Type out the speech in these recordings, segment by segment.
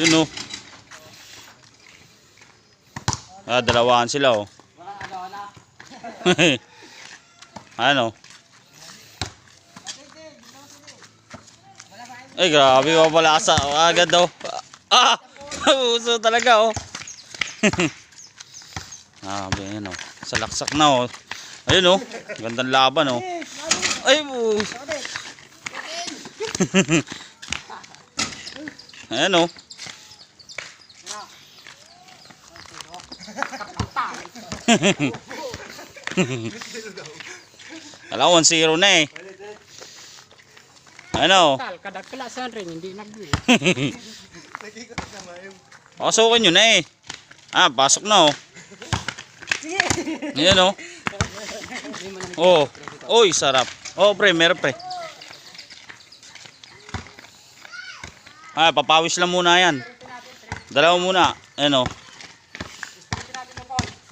Yun oh. Ah, dalawahan sila oh. ano? Ay, grabe oh, palasa. Agad daw. Ah! Uso talaga oh. ah, yan oh. Salaksak na oh. Ayun oh. Gandang laban oh. Ay, bu. Ayan oh. Alam, 1-0 na eh. Ano? Tal, kada klasan rin, hindi nag-win. Pasukin nyo na eh. Ah, pasok na oh. Ayan oh. Oh. Oy, sarap. Oh, pre, meron pre. Ah, papawis lang muna yan. Dalawa muna. Ayan oh.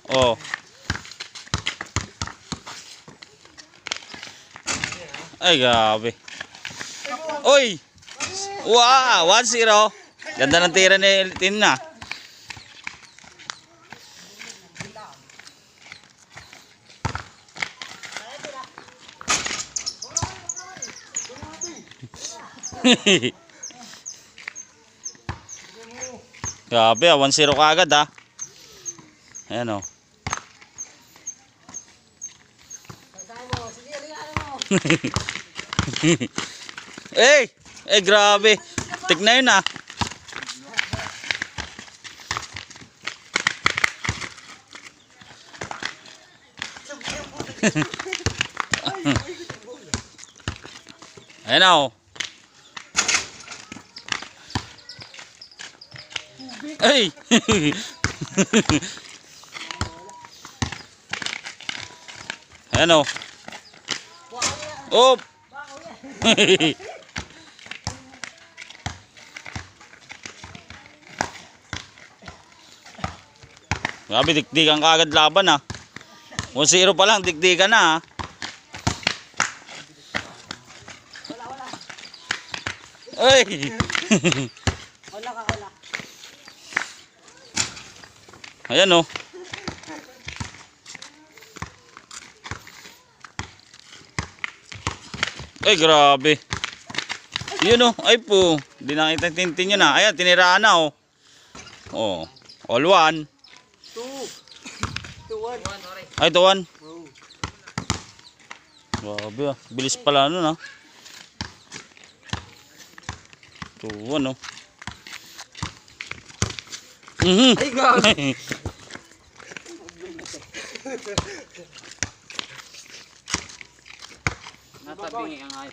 Oh. Ay, grabe. Oy! Wow! 1-0. Ganda ng tira ni Tin na. Grabe ah, 1-0 ka agad ah. Ayan oh. Eh, eh grabe. Tik na yun ah. Ayan na oh. Ay! Ayan oh. Op! Grabe, dikdikan ka agad laban ah. 1-0 pa lang, dikdikan na ah. Ay! Wala ka, wala. Ayan oh. Ay, grabe. Yun oh. Ay po. Di nakita tintin yun ah. Ayan, tiniraan na oh. Oh. All one. Two. Two, one. Ay, ito one. Grabe ah. Bilis pala nun ah. Ito one oh. Mhm. Ay, grabe. Natabingi ang ay